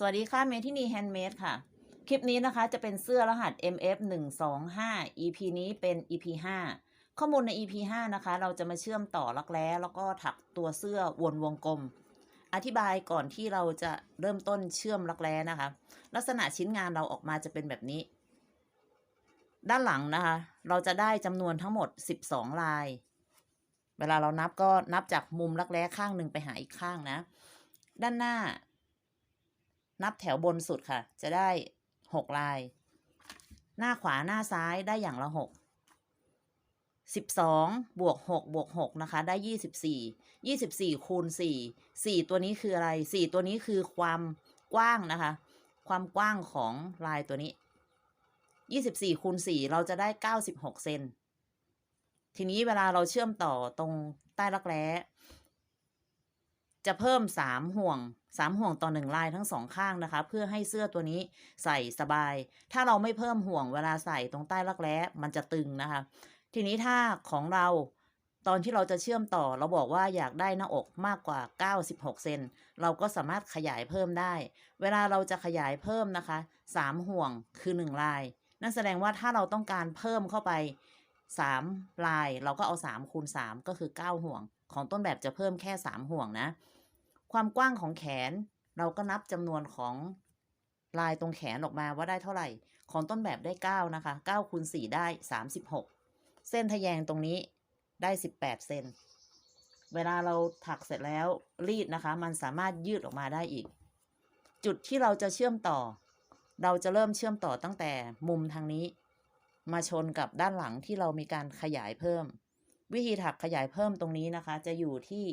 สวัสดีค่ะเมทินีแฮนด์เมดค่ะ คลิปนี้นะคะจะเป็นเสื้อรหัส MF 1 2 5 EP นี้เป็น EP 5 ข้อมูลใน EP 5นะคะ เราจะมาเชื่อมต่อลักแร้แล้วก็ถักตัวเสื้อวนวงกลม อธิบายก่อนที่เราจะเริ่มต้นเชื่อมลักแร้นะคะ ลักษณะชิ้นงานเราออกมาจะเป็นแบบนี้ ด้านหลังนะคะ เราจะได้จำนวนทั้งหมด 12 ลาย เวลาเรานับก็นับจากมุมลักแร้ข้างหนึ่งไปหาอีกข้างนะ ด้านหน้า นับแถวบนสุดค่ะ จะได้หกลาย หน้าขวาหน้าซ้ายได้อย่างละหกสิบสองบวกหกบวกหกนะคะ ได้ยี่สิบสี่ยี่สิบสี่คูณสี่สี่ตัวนี้คืออะไรสี่ตัวนี้คือความกว้างนะคะ ความกว้างของลายตัวนี้ยี่สิบสี่คูณสี่เราจะได้เก้าสิบหกเซนทีนี้เวลาเราเชื่อมต่อตรงใต้รักแร้จะเพิ่มสามห่วง สามห่วงต่อหนึ่งลายทั้งสองข้างนะคะ เพื่อให้เสื้อตัวนี้ใส่สบาย ถ้าเราไม่เพิ่มห่วงเวลาใส่ตรงใต้รักแร้มันจะตึงนะคะ ทีนี้ถ้าของเราตอนที่เราจะเชื่อมต่อเราบอกว่าอยากได้หน้าอกมากกว่า 96 เซนเราก็สามารถขยายเพิ่มได้ เวลาเราจะขยายเพิ่มนะคะสามห่วงคือหนึ่งลาย นั่นแสดงว่าถ้าเราต้องการเพิ่มเข้าไปสามลาย เราก็เอาสามคูณสามก็คือเก้าห่วง ของต้นแบบจะเพิ่มแค่สามห่วงนะ ความกว้างของแขน เราก็นับจำนวนของลายตรงแขนออกมาว่าได้เท่าไหร่ ของต้นแบบได้ 9 นะคะ9คูณ4ได้ 36 เส้นทะแยงตรงนี้ได้ 18 เซนเวลาเราถักเสร็จแล้วรีดนะคะ มันสามารถยืดออกมาได้อีก จุดที่เราจะเชื่อมต่อ เราจะเริ่มเชื่อมต่อตั้งแต่มุมทางนี้ มาชนกับด้านหลังที่เรามีการขยายเพิ่ม วิธีถักขยายเพิ่มตรงนี้นะคะ จะอยู่ที่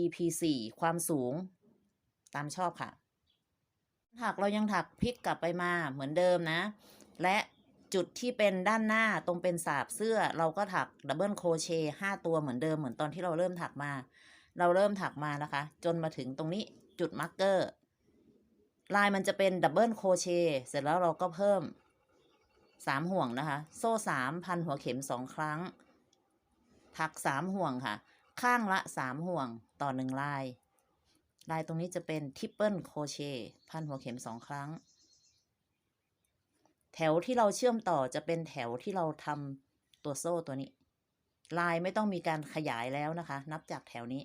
EP 4 ความสูง ตามชอบค่ะ ถักเรายังถักพลิกกลับไปมาเหมือนเดิมนะ และจุดที่เป็นด้านหน้าตรงเป็นสาบเสื้อเราก็ถักดับเบิลโคเชต์ห้าตัวเหมือนเดิมเหมือนตอนที่เราเริ่มถักมา เราเริ่มถักมานะคะ จนมาถึงตรงนี้จุดมาร์กเกอร์ลายมันจะเป็นดับเบิลโคเชต์เสร็จแล้วเราก็เพิ่มสามห่วงนะคะ โซ่สามพันหัวเข็มสองครั้ง ถักสามห่วงค่ะ ข้างละสามห่วงต่อหนึ่งลาย ลายตรงนี้จะเป็นทริปเปิลโคเชต์พันหัวเข็มสองครั้ง แถวที่เราเชื่อมต่อจะเป็นแถวที่เราทำตัวโซ่ตัวนี้ ลายไม่ต้องมีการขยายแล้วนะคะ นับจากแถวนี้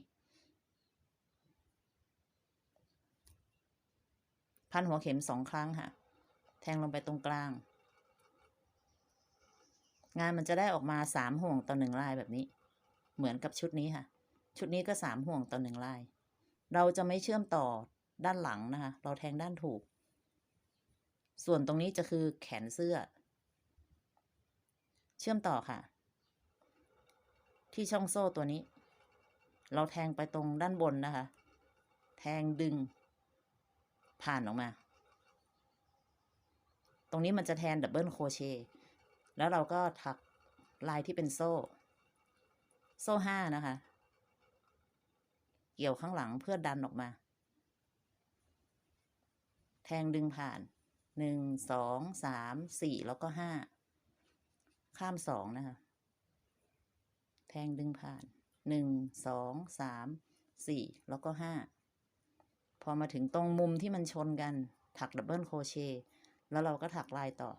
พันหัวเข็มสองครั้งค่ะ แทงลงไปตรงกลาง งานมันจะได้ออกมาสามห่วงต่อหนึ่งลายแบบนี้ เหมือนกับชุดนี้ค่ะ ชุดนี้ก็สามห่วงต่อหนึ่งลาย เราจะไม่เชื่อมต่อด้านหลังนะคะ เราแทงด้านถูก ส่วนตรงนี้จะคือแขนเสื้อ เชื่อมต่อค่ะ ที่ช่องโซ่ตัวนี้ เราแทงไปตรงด้านบนนะคะ แทงดึง ผ่านออกมา ตรงนี้มันจะแทนดับเบิลโครเชต์แล้วเราก็ถักลายที่เป็นโซ่ โซ่ห้านะคะ เกี่ยวข้างหลังเพื่อดันออกมา แทงดึงผ่านหนึ่งสองสามสี่แล้วก็ห้าข้ามสองนะคะ แทงดึงผ่านหนึ่งสองสามสี่แล้วก็ห้าพอมาถึงตรงมุมที่มันชนกันถักดับเบิลโครเชต์แล้วเราก็ถักลายต่อ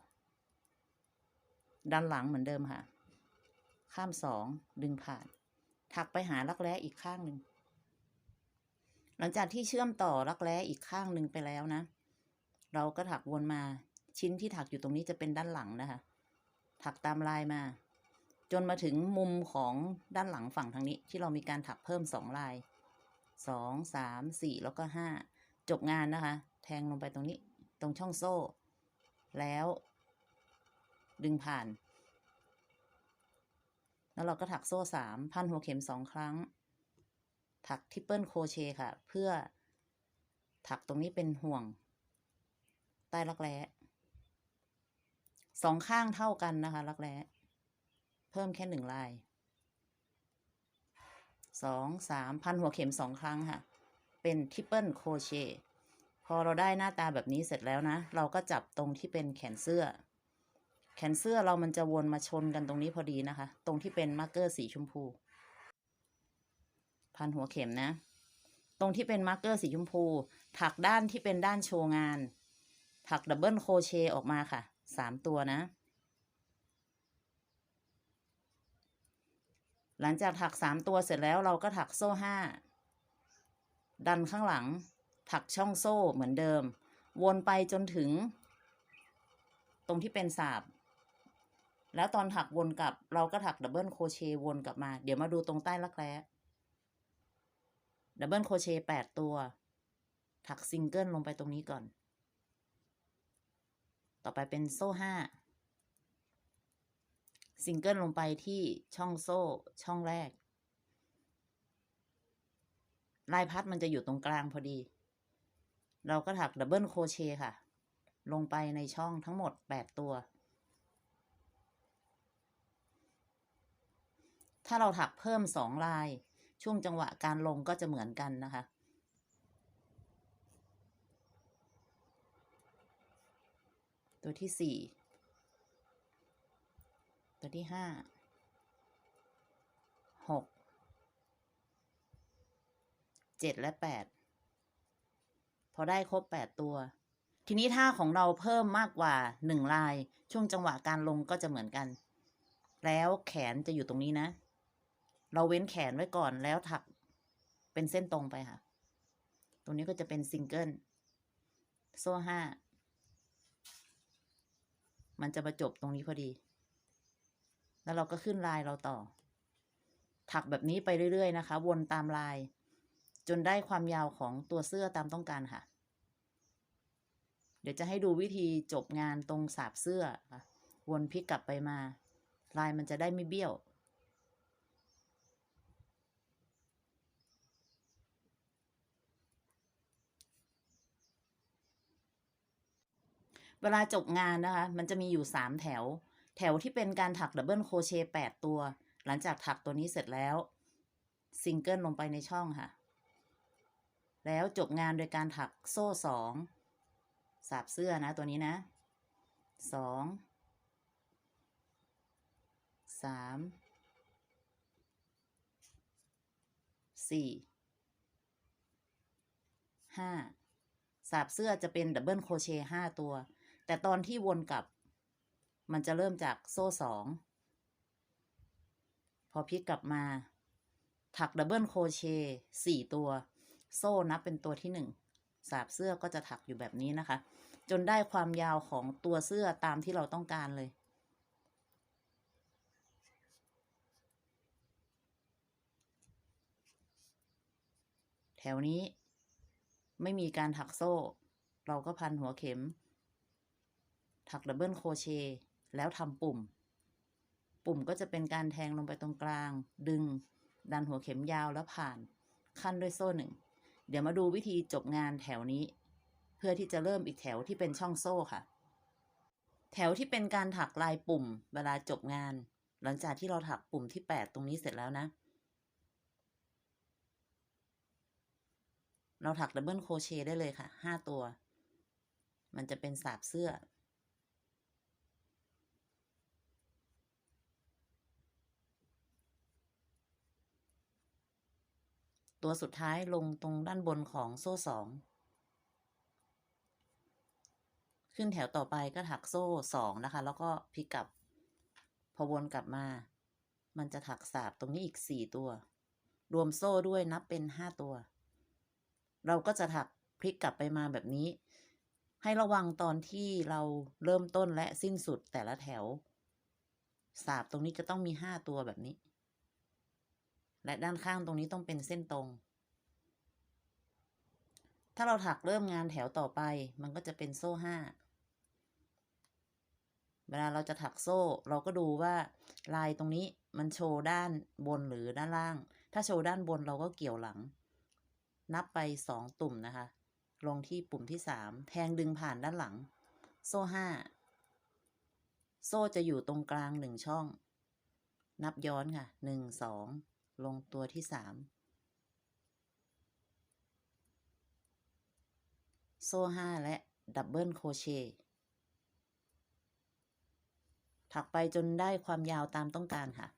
ด้านหลังเหมือนเดิมค่ะ ข้ามสองดึงผ่าน ถักไปหารักแร้อีกข้างหนึ่ง หลังจากที่เชื่อมต่อรักแร้อีกข้างหนึ่งไปแล้วนะ เราก็ถักวนมาชิ้นที่ถักอยู่ตรงนี้จะเป็นด้านหลังนะคะ ถักตามลายมา จนมาถึงมุมของด้านหลังฝั่งทางนี้ ที่เรามีการถักเพิ่มสองลายสองสามสี่แล้วก็ห้าจบงานนะคะ แทงลงไปตรงนี้ ตรงช่องโซ่ แล้ว ดึงผ่าน แล้วเราก็ถักโซ่สามพันหัวเข็มสองครั้ง ถักทริปเปิลโคเชค่ะ เพื่อถักตรงนี้เป็นห่วง ใต้รักแร้สองข้างเท่ากันนะคะรักแร้เพิ่มแค่หนึ่งลายสองสามพันหัวเข็มสองครั้งค่ะ เป็นทริปเปิลโคเชพอเราได้หน้าตาแบบนี้เสร็จแล้วนะ เราก็จับตรงที่เป็นแขนเสื้อ แขนเสื้อเรามันจะวนมาชนกันตรงนี้พอดีนะคะ ตรงที่เป็นมาร์กเกอร์สีชมพู พันหัวเข็มนะ ตรงที่เป็นมาร์กเกอร์สีชมพู ถักด้านที่เป็นด้านโชว์งาน ถักดับเบิลโคเชต์ออกมาค่ะสามตัวนะ หลังจากถักสามตัวเสร็จแล้วเราก็ถักโซ่ห้าดันข้างหลัง ถักช่องโซ่เหมือนเดิม วนไปจนถึง ตรงที่เป็นสาบ แล้วตอนถักวนกลับ เราก็ถักดับเบิลโครเชต์วนกลับมา เดี๋ยวมาดูตรงใต้รักแร้ดับเบิลโครเชต์แปดตัว ถักซิงเกิลลงไปตรงนี้ก่อน ต่อไปเป็นโซ่ห้าซิงเกิลลงไปที่ช่องโซ่ช่องแรก ลายพัดมันจะอยู่ตรงกลางพอดี เราก็ถักดับเบิลโครเชต์ค่ะ ลงไปในช่องทั้งหมด 8 ตัว ถ้าเราถักเพิ่ม2ลาย ช่วงจังหวะการลงก็จะเหมือนกันนะคะ ตัวที่4ตัวที่5 6 7และ8พอได้ครบ8ตัว ทีนี้ถ้าของเราเพิ่มมากกว่า1ลาย ช่วงจังหวะการลงก็จะเหมือนกัน แล้วแขนจะอยู่ตรงนี้นะ เราเว้นแขนไว้ก่อนแล้วถักเป็นเส้นตรงไปค่ะ ตรงนี้ก็จะเป็นซิงเกิลโซ่ห้า มันจะมาจบตรงนี้พอดี แล้วเราก็ขึ้นลายเราต่อ ถักแบบนี้ไปเรื่อย ๆ นะคะ วนตามลาย จนได้ความยาวของตัวเสื้อตามต้องการค่ะ เดี๋ยวจะให้ดูวิธีจบงานตรงสาบเสื้อ วนพลิกกลับไปมา ลายมันจะได้ไม่เบี้ยว เวลาจบงานนะคะ มันจะมีอยู่ 3 แถว แถวที่เป็นการถักดับเบิลโคเชต์8ตัว หลังจากถักตัวนี้เสร็จแล้วซิงเกิลลงไปในช่องค่ะ แล้วจบงานโดยการถักโซ่สองสาบเสื้อนะตัวนี้นะสองสามสี่ห้าสาบเสื้อจะเป็นดับเบิลโคเชต์ห้าตัว แต่ตอนที่วนกลับ มันจะเริ่มจากโซ่สอง พอพลิกกลับมา ถักดับเบิลโคเชสี่ตัว โซ่นับเป็นตัวที่หนึ่งสาบเสื้อก็จะถักอยู่แบบนี้นะคะ จนได้ความยาวของตัวเสื้อตามที่เราต้องการเลยแถวนี้ไม่มีการถักโซ่ เราก็พันหัวเข็ม ถักดับเบิลโครเชต์แล้วทำปุ่ม ปุ่มก็จะเป็นการแทงลงไปตรงกลาง ดึง ดันหัวเข็มยาวแล้วผ่าน ขั้นด้วยโซ่หนึ่ง เดี๋ยวมาดูวิธีจบงานแถวนี้ เพื่อที่จะเริ่มอีกแถวที่เป็นช่องโซ่ค่ะ แถวที่เป็นการถักลายปุ่ม เวลาจบงาน หลังจากที่เราถักปุ่มที่ 8 ตรงนี้เสร็จแล้วนะ เราถักดับเบิลโครเชต์ได้เลยค่ะ 5 ตัว มันจะเป็นสาบเสื้อ ตัวสุดท้ายลงตรงด้านบนของโซ่สองขึ้นแถวต่อไปก็ถักโซ่สองนะคะ แล้วก็พลิกกลับ พอวนกลับมา มันจะถักสาบตรงนี้อีกสี่ตัว รวมโซ่ด้วยนับเป็นห้าตัว เราก็จะถักพลิกกลับไปมาแบบนี้ ให้ระวังตอนที่เราเริ่มต้นและสิ้นสุดแต่ละแถว สาบตรงนี้จะต้องมีห้าตัวแบบนี้ และด้านข้างตรงนี้ต้องเป็นเส้นตรง ถ้าเราถักเริ่มงานแถวต่อไป มันก็จะเป็นโซ่ห้าเวลาเราจะถักโซ่เราก็ดูว่าลายตรงนี้มันโชว์ด้านบนหรือด้านล่าง ถ้าโชว์ด้านบนเราก็เกี่ยวหลัง นับไปสองตุ่มนะคะ ลงที่ปุ่มที่สามแทงดึงผ่านด้านหลัง โซ่ห้าโซ่จะอยู่ตรงกลางหนึ่งช่อง นับย้อนค่ะหนึ่งสอง ลงตัวที่สามโซ่ห้าและดับเบิลโครเชต์ถักไปจนได้ความยาวตามต้องการค่ะ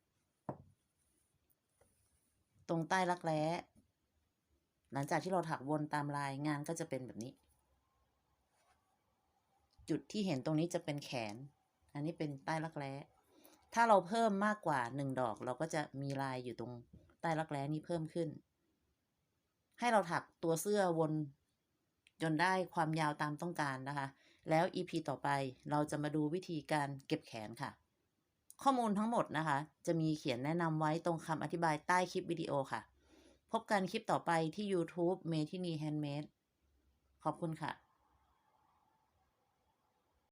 ตรงใต้รักแร้ หลังจากที่เราถักวนตามลายงานก็จะเป็นแบบนี้ จุดที่เห็นตรงนี้จะเป็นแขน อันนี้เป็นใต้รักแร้ ถ้าเราเพิ่มมากกว่าหนึ่งดอก เราก็จะมีลายอยู่ตรงใต้รักแร้นี้เพิ่มขึ้น ให้เราถักตัวเสื้อวนจนได้ความยาวตามต้องการนะคะ แล้ว EP ต่อไปเราจะมาดูวิธีการเก็บแขนค่ะ ข้อมูลทั้งหมดนะคะ จะมีเขียนแนะนำไว้ตรงคำอธิบายใต้คลิปวิดีโอค่ะ พบกันคลิปต่อไปที่ YouTube เมทินีแฮนด์เมดขอบคุณค่ะ